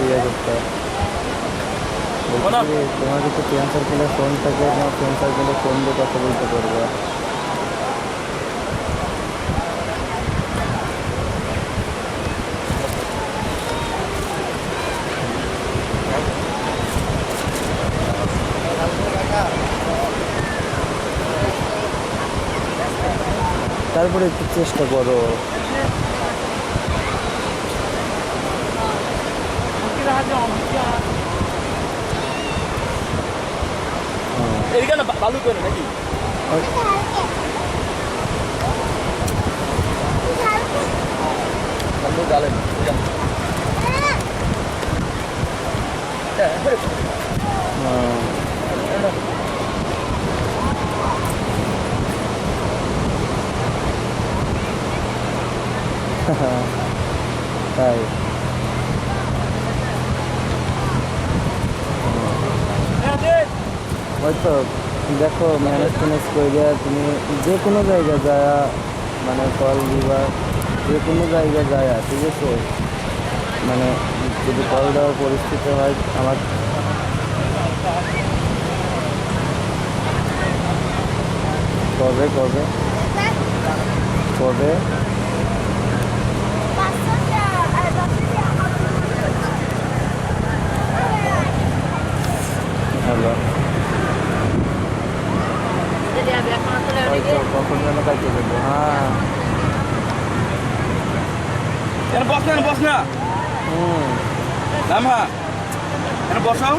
ইয়ে করতে তোমার কিছু ফ্রেন্ড সার্কেলে ফোন থাকে তোমার ফ্রেন্ড সার্কেলে ফোন দিয়ে কথা বলতে পারবে। তারপরে একটু চেষ্টা করো। এদিকে না বালু করে নাকি বালু গালে হ্যাঁ। হয়তো দেখো ম্যানেজ ট্যানেজ করে তুমি যে কোনো জায়গায় যায় মানে কল দিবা, যে কোনো জায়গায় যায়, ঠিক আছে? মানে যদি কল দেওয়ার পরিস্থিতি হয়, আমার কবে কবে? কবে? হ্যালো। কখন যেন কাজে দেবো হ্যাঁ। বস না বস না। হুম। হ্যাঁ বসাও।